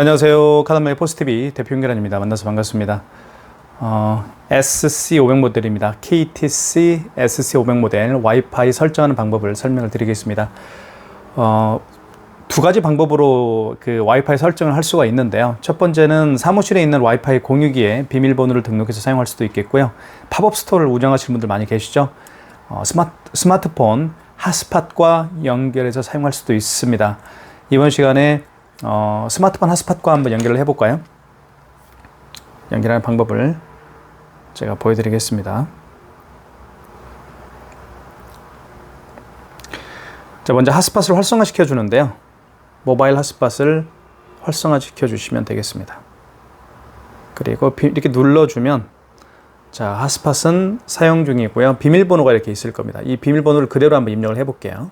네, 안녕하세요. 카드마의 포스티비 대표 윤계란입니다. 만나서 반갑습니다. 어, SC500 모델입니다. KTC SC500 모델 와이파이 설정하는 방법을 설명을 드리겠습니다. 어, 두 가지 방법으로 그 와이파이 설정을 할 수가 있는데요. 첫 번째는 사무실에 있는 와이파이 공유기에 비밀번호를 등록해서 사용할 수도 있겠고요. 팝업 스토어를 운영하시는 분들 많이 계시죠. 어, 스마트, 스마트폰 핫스팟과 연결해서 사용할 수도 있습니다. 이번 시간에 어, 스마트폰 핫스팟과 한번 연결을 해볼까요? 연결하는 방법을 제가 보여드리겠습니다. 자, 먼저 핫스팟을 활성화시켜 주는데요. 모바일 핫스팟을 활성화시켜 주시면 되겠습니다. 그리고 비, 이렇게 눌러주면 자 핫스팟은 사용 중이고요. 비밀번호가 이렇게 있을 겁니다. 이 비밀번호를 그대로 한번 입력을 해볼게요.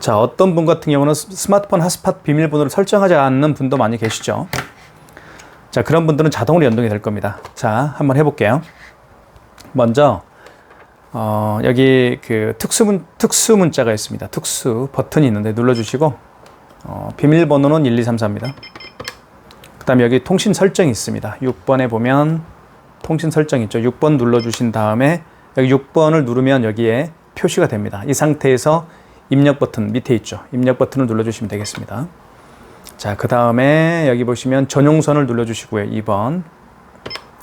자 어떤 분 같은 경우는 스마트폰 핫스팟 비밀번호를 설정하지 않는 분도 많이 계시죠. 자 그런 분들은 자동으로 연동이 될 겁니다. 자 한번 해볼게요. 먼저 어, 여기 그 특수문 특수 문자가 있습니다. 특수 버튼이 있는데 눌러주시고 어, 비밀번호는 1234입니다. 그 다음에 여기 통신 설정이 있습니다. 6번에 보면 통신 설정 있죠. 6번 눌러주신 다음에 여기 6번을 누르면 여기에 표시가 됩니다. 이 상태에서 입력 버튼 밑에 있죠. 입력 버튼을 눌러주시면 되겠습니다. 자, 그 다음에 여기 보시면 전용선을 눌러주시고요. 2번.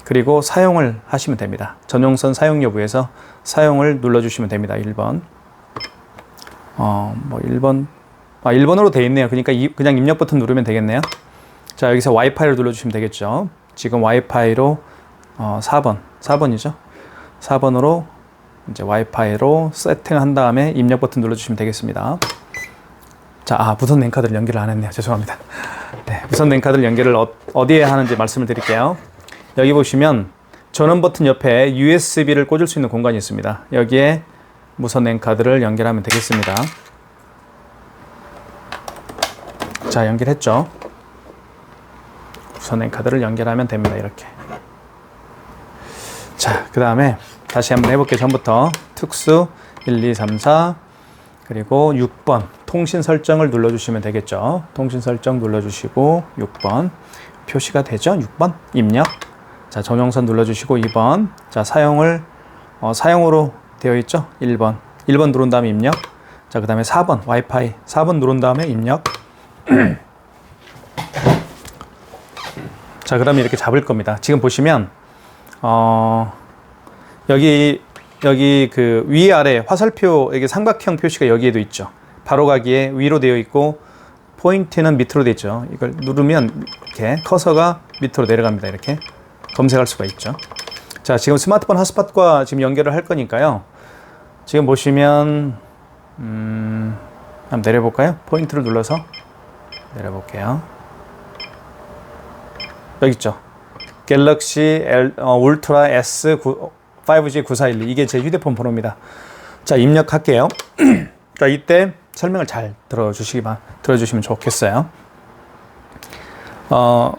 그리고 사용을 하시면 됩니다. 전용선 사용 여부에서 사용을 눌러주시면 됩니다. 1번. 어, 뭐 1번 아, 1번으로 돼 있네요. 그러니까 이, 그냥 입력 버튼 누르면 되겠네요. 자, 여기서 와이파이를 눌러주시면 되겠죠. 지금 와이파이로 어, 4번, 4번이죠. 4번으로 이제 와이파이로 세팅한 다음에 입력 버튼 눌러주시면 되겠습니다. 자, 아, 무선 랜카드를 연결을 안 했네요. 죄송합니다. 네, 무선 랜카드를 연결을 어, 디에 하는지 말씀을 드릴게요. 여기 보시면 전원 버튼 옆에 USB를 꽂을 수 있는 공간이 있습니다. 여기에 무선 랜카드를 연결하면 되겠습니다. 자, 연결했죠. 선행 카드를 연결하면 됩니다. 이렇게. 자, 그 다음에 다시 한번 해볼게요. 전부터 특수 1, 2, 3, 4 그리고 6번 통신 설정을 눌러주시면 되겠죠. 통신 설정 눌러주시고 6번 표시가 되죠. 6번 입력. 자, 전용선 눌러주시고 2번. 자, 사용을 어, 사용으로 되어 있죠. 1번. 1번 누른 다음에 입력. 자, 그 다음에 4번 와이파이 4번 누른 다음에 입력. 자, 그러면 이렇게 잡을 겁니다. 지금 보시면 어, 여기 여기 그 위아래 화살표 여기 삼각형 표시가 여기에도 있죠. 바로 가기에 위로 되어 있고 포인트는 밑으로 되어 있죠. 이걸 누르면 이렇게 커서가 밑으로 내려갑니다. 이렇게 검색할 수가 있죠. 자, 지금 스마트폰 핫스팟과 지금 연결을 할 거니까요. 지금 보시면 음, 한번 내려볼까요? 포인트를 눌러서 내려볼게요. 여기 있죠. 갤럭시 L, 어, 울트라 S 9, 5G 9412 이게 제 휴대폰 번호입니다. 자 입력할게요. 자 이때 설명을 잘 들어주시기만 들어주시면 좋겠어요. 어,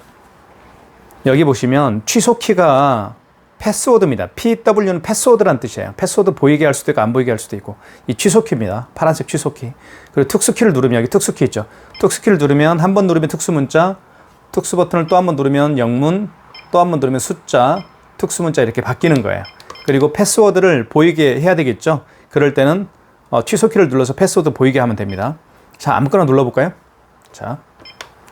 여기 보시면 취소 키가 패스워드입니다. PW는 패스워드란 뜻이에요. 패스워드 보이게 할 수도 있고 안 보이게 할 수도 있고 이 취소 키입니다. 파란색 취소 키. 그리고 특수 키를 누르면 여기 특수 키 있죠. 특수 키를 누르면 한 번 누르면 특수 문자, 특수 버튼을 또 한 번 누르면 영문, 또 한 번 누르면 숫자, 특수 문자 이렇게 바뀌는 거예요. 그리고 패스워드를 보이게 해야 되겠죠. 그럴 때는 어, 취소 키를 눌러서 패스워드 보이게 하면 됩니다. 자, 아무거나 눌러볼까요? 자,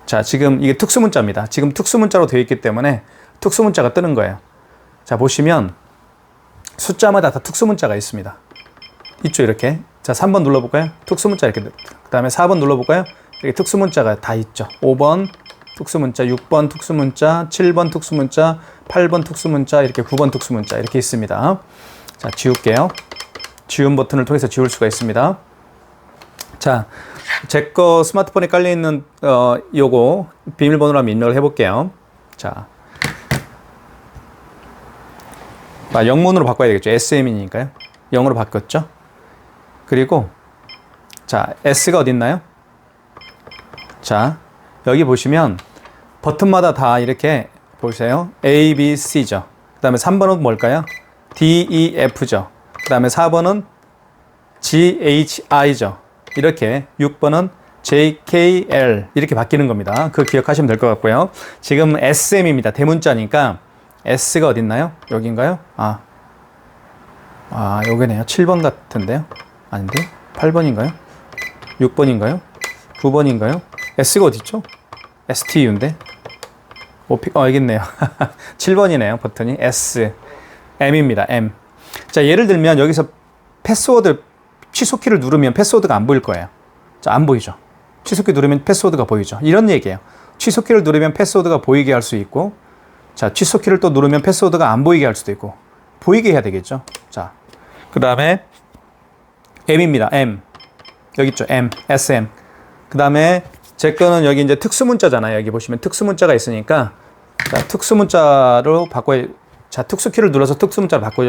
자 지금 이게 특수 문자입니다. 지금 특수 문자로 되어 있기 때문에 특수 문자가 뜨는 거예요. 자, 보시면 숫자마다 다 특수 문자가 있습니다. 있죠, 이렇게. 자, 3번 눌러볼까요? 특수 문자 이렇게. 그 다음에 4번 눌러볼까요? 이렇게 특수 문자가 다 있죠. 5번 특수문자, 6번 특수문자, 7번 특수문자, 8번 특수문자, 이렇게 9번 특수문자 이렇게 있습니다. 자, 지울게요. 지운 버튼을 통해서 지울 수가 있습니다. 자, 제 거 스마트폰에 깔려 있는 어 요거 비밀번호로 한번 입력을 해 볼게요. 자, 아, 영문으로 바꿔야 되겠죠. SM이니까요. 영어로 바꿨죠. 그리고 자, S가 어디 있나요? 자, 여기 보시면 버튼마다 다 이렇게 보세요. A, B, C죠. 그 다음에 3번은 뭘까요? D, E, F죠. 그 다음에 4번은 G, H, I죠. 이렇게 6번은 JKL 이렇게 바뀌는 겁니다. 그 기억하시면 될 것 같고요. 지금 SM입니다. 대문자니까 S가 어디 있나요? 여기인가요? 아, 아 여기네요. 7번 같은데요? 아닌데? 8번인가요? 6번인가요? 9번인가요? S가 어디 있죠? STU인데? 오피, 어, 알겠네요. 7번이네요. 버튼이 S, M입니다. M. 자, 예를 들면 여기서 패스워드 취소키를 누르면 패스워드가 안 보일 거예요. 자, 안 보이죠? 취소키 누르면 패스워드가 보이죠? 이런 얘기예요. 취소키를 누르면 패스워드가 보이게 할 수 있고, 자, 취소키를 또 누르면 패스워드가 안 보이게 할 수도 있고, 보이게 해야 되겠죠? 자, 그 다음에 M입니다. M. 여기 있죠? M, SM. 그 다음에 제 거는 여기 이제 특수문자잖아요. 여기 보시면 특수문자가 있으니까, 자, 특수문자로 바꿔, 자, 특수키를 눌러서 특수문자로 바꿔,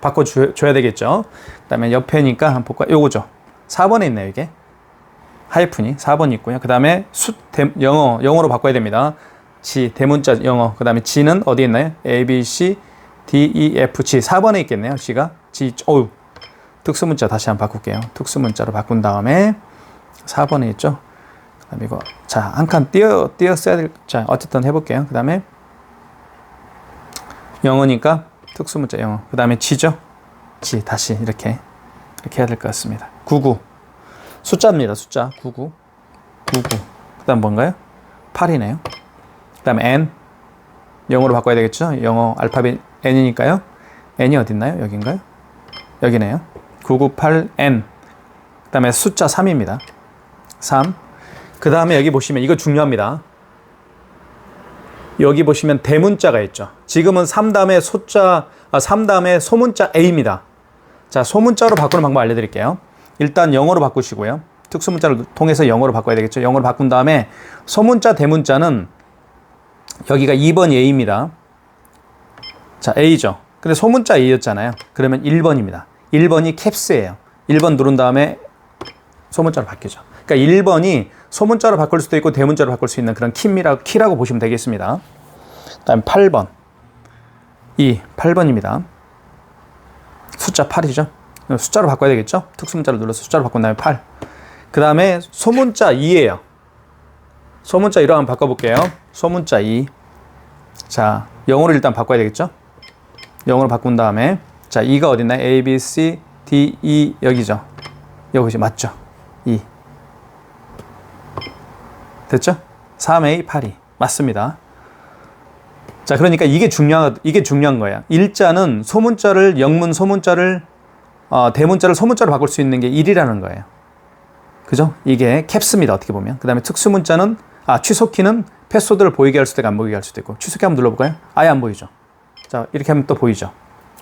바꿔 줘야 되겠죠? 그 다음에 옆에니까 한번 볼까요? 요거죠. 4번에 있네요, 이게. 하이픈이 4번 있고요. 그 다음에 수, 대, 영어, 영어로 바꿔야 됩니다. G, 대문자 영어. 그 다음에 G는 어디에 있나요? A, B, C, D, E, F, G. 4번에 있겠네요. G가. G, 어우. 특수문자 다시 한번 바꿀게요. 특수문자로 바꾼 다음에 4번에 있죠. 그 다음에 이거. 자, 한 칸 띄어, 띄어 써야 될, 자, 어쨌든 해볼게요. 그 다음에 영어니까 특수문자 영어. 그 다음에 G죠. G. 다시 이렇게. 이렇게 해야 될 것 같습니다. 99. 숫자입니다. 숫자 99. 99. 그 다음 뭔가요? 8이네요. 그 다음에 N. 영어로 바꿔야 되겠죠? 영어 알파벳 N이니까요. N이 어딨나요? 여긴가요? 여기네요. 998N. 그 다음에 숫자 3입니다. 3. 그 다음에 여기 보시면 이거 중요합니다. 여기 보시면 대문자가 있죠. 지금은 3 다음에 소자, 아, 3 다음에 소문자 A입니다. 자, 소문자로 바꾸는 방법 알려드릴게요. 일단 영어로 바꾸시고요. 특수문자를 통해서 영어로 바꿔야 되겠죠. 영어로 바꾼 다음에 소문자, 대문자는 여기가 2번 A입니다. 자, A죠. 근데 소문자 A였잖아요. 그러면 1번입니다. 1번이 캡스예요. 1번 누른 다음에 소문자로 바뀌죠. 그러니까 1번이 소문자로 바꿀 수도 있고 대문자로 바꿀 수 있는 그런 키라고, 키라고 보시면 되겠습니다. 다음 8번. 2, 8번입니다. 숫자 8이죠. 숫자로 바꿔야 되겠죠? 특수문자를 눌러서 숫자로 바꾼 다음에 8. 그 다음에 소문자 2예요. 소문자 2로 한번 바꿔볼게요. 소문자 2. 자, 영어로 일단 바꿔야 되겠죠? 영어로 바꾼 다음에 자, 2가 어딨나요? A, B, C, D, E 여기죠. 여기죠. 맞죠? 2. 됐죠? 3A, 8이. 맞습니다. 자, 그러니까 이게 중요한, 이게 중요한 거예요. 일자는 소문자를, 영문 소문자를, 어, 대문자를 소문자로 바꿀 수 있는 게 1이라는 거예요. 그죠? 이게 캡스입니다. 어떻게 보면. 그 다음에 특수문자는, 아, 취소키는 패스워드를 보이게 할 수도 있고 안 보이게 할 수도 있고. 취소키 한번 눌러볼까요? 아예 안 보이죠? 자, 이렇게 하면 또 보이죠?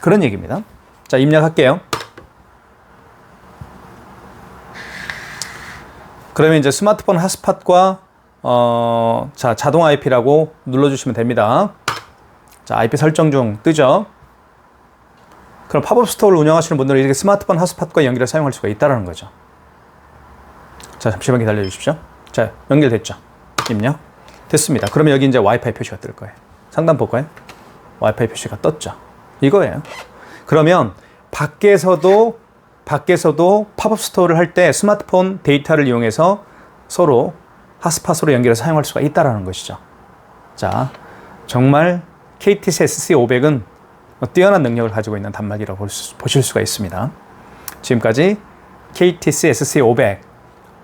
그런 얘기입니다. 자, 입력할게요. 그러면 이제 스마트폰 핫스팟과 어, 자, 자동 IP라고 눌러주시면 됩니다. 자, IP 설정 중 뜨죠? 그럼 팝업 스토어를 운영하시는 분들은 이렇게 스마트폰 핫스팟과 연결해 사용할 수가 있다는 거죠. 자, 잠시만 기다려 주십시오. 자, 연결됐죠? 입력. 됐습니다. 그러면 여기 이제 와이파이 표시가 뜰 거예요. 상단 볼까요? 와이파이 표시가 떴죠. 이거예요. 그러면 밖에서도 밖에서도 팝업 스토어를 할 때 스마트폰 데이터를 이용해서 서로 핫스팟으로 연결해서 사용할 수가 있다라는 것이죠. 자, 정말 KTC SC500은 뛰어난 능력을 가지고 있는 단말기라고 보실 수가 있습니다. 지금까지 KTC SC500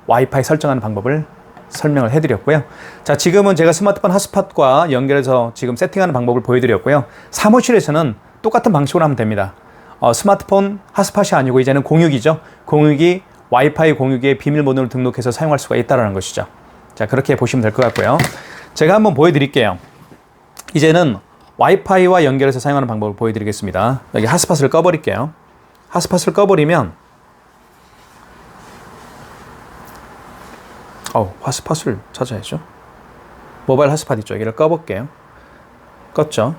와이파이 설정하는 방법을 설명을 해드렸고요. 자, 지금은 제가 스마트폰 핫스팟과 연결해서 지금 세팅하는 방법을 보여드렸고요. 사무실에서는 똑같은 방식으로 하면 됩니다. 어, 스마트폰 핫스팟이 아니고 이제는 공유기죠. 공유기, 와이파이 공유기에 비밀번호를 등록해서 사용할 수가 있다는 것이죠. 자, 그렇게 보시면 될 것 같고요. 제가 한번 보여드릴게요. 이제는 와이파이와 연결해서 사용하는 방법을 보여드리겠습니다. 여기 핫스팟을 꺼버릴게요. 핫스팟을 꺼버리면 어, 핫스팟을 찾아야죠. 모바일 핫스팟 있죠. 여기를 꺼볼게요. 껐죠.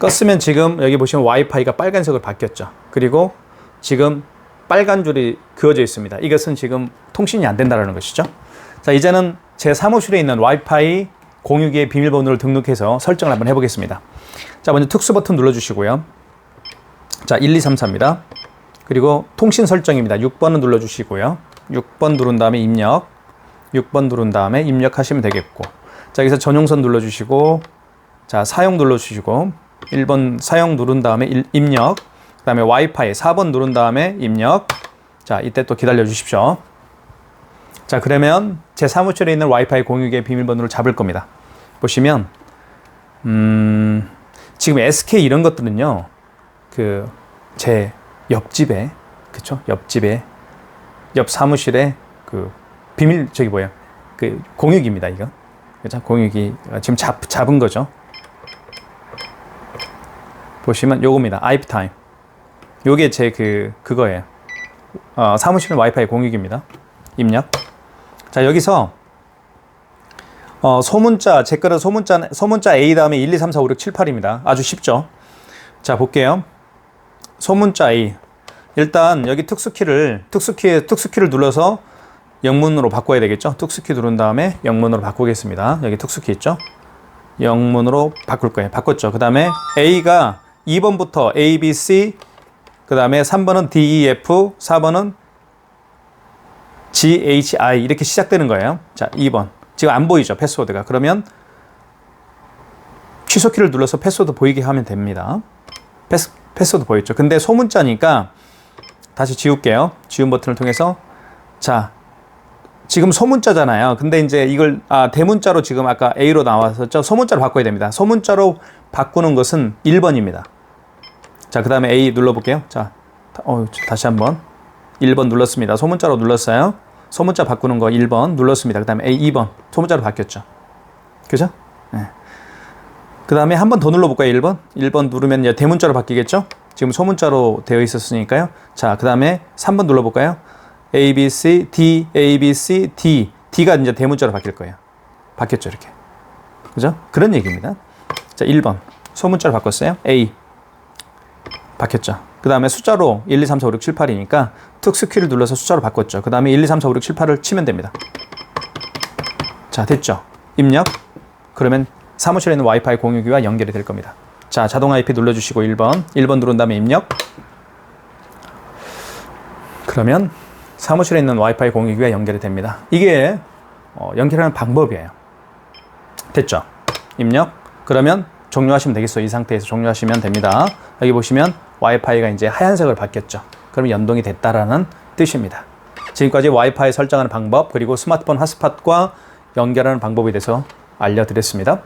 껐으면 지금 여기 보시면 와이파이가 빨간색으로 바뀌었죠. 그리고 지금 빨간 줄이 그어져 있습니다. 이것은 지금 통신이 안 된다는 것이죠. 자, 이제는 제 사무실에 있는 와이파이 공유기의 비밀번호를 등록해서 설정을 한번 해보겠습니다. 자, 먼저 특수 버튼 눌러주시고요. 자, 1, 2, 3, 4입니다. 그리고 통신 설정입니다. 6번은 눌러주시고요. 6번 누른 다음에 입력. 6번 누른 다음에 입력하시면 되겠고 자 여기서 전용선 눌러주시고 자 사용 눌러주시고 1번 사용 누른 다음에 일- 입력 그 다음에 와이파이 4번 누른 다음에 입력 자 이때 또 기다려 주십시오 자 그러면 제 사무실에 있는 와이파이 공유기의 비밀번호를 잡을 겁니다. 보시면 음 지금 SK 이런 것들은요 그 제 옆집에 그쵸? 옆집에 옆 사무실에 그 비밀 저기 뭐야 그 공유기입니다 이거. 그죠 공유기 지금 잡 잡은 거죠? 보시면 요겁니다. IP 타임. 요게 제 그 그거예요. 어, 사무실은 와이파이 공유기입니다. 입력 자 여기서 어, 소문자 제 거는 소문자 소문자 A 다음에 1 2 3 4 5 6 7 8입니다 아주 쉽죠 자 볼게요 소문자 A 일단 여기 특수키를 특수키에 특수키를 눌러서 영문으로 바꿔야 되겠죠. 특수키 누른 다음에 영문으로 바꾸겠습니다. 여기 특수키 있죠. 영문으로 바꿀 거예요. 바꿨죠. 그 다음에 A가 2번부터 A, B, C, 그 다음에 3번은 D, E, F, 4번은 G, H, I 이렇게 시작되는 거예요. 자, 2번. 지금 안 보이죠. 패스워드가. 그러면 취소키를 눌러서 패스워드 보이게 하면 됩니다. 패스, 패스워드 보였죠. 근데 소문자니까 다시 지울게요. 지운 버튼을 통해서 자 지금 소문자잖아요. 근데 이제 이걸 아 대문자로 지금 아까 A로 나왔었죠. 소문자로 바꿔야 됩니다. 소문자로 바꾸는 것은 1번입니다. 자, 그 다음에 A 눌러 볼게요. 자. 어, 다시 한번 1번 눌렀습니다. 소문자로 눌렀어요. 소문자 바꾸는 거 1번 눌렀습니다. 그 다음에 A 2번 소문자로 바뀌었죠. 그죠? 네. 그 다음에 한 번 더 눌러 볼까요? 1번. 1번 누르면 이제 대문자로 바뀌겠죠? 지금 소문자로 되어 있었으니까요. 자, 그 다음에 3번 눌러 볼까요? A, B, C, D, A, B, C, D. D가 이제 대문자로 바뀔 거예요. 바뀌었죠, 이렇게. 그죠? 그런 얘기입니다. 자, 1번. 소문자로 바꿨어요. A. 바뀌었죠. 그 다음에 숫자로 1, 2, 3, 4, 5, 6, 7, 8이니까 특수키를 눌러서 숫자로 바꿨죠. 그 다음에 1, 2, 3, 4, 5, 6, 7, 8을 치면 됩니다. 자, 됐죠. 입력. 그러면 사무실에 있는 와이파이 공유기와 연결이 될 겁니다. 자, 자동 IP 눌러주시고 1번. 1번 누른 다음에 입력. 그러면 사무실에 있는 와이파이 공유기가 연결이 됩니다. 이게 어, 연결하는 방법이에요. 됐죠? 입력. 그러면 종료하시면 되겠어요. 이 상태에서 종료하시면 됩니다. 여기 보시면 와이파이가 이제 하얀색을 바뀌었죠. 그럼 연동이 됐다라는 뜻입니다. 지금까지 와이파이 설정하는 방법 그리고 스마트폰 핫스팟과 연결하는 방법에 대해서 알려드렸습니다.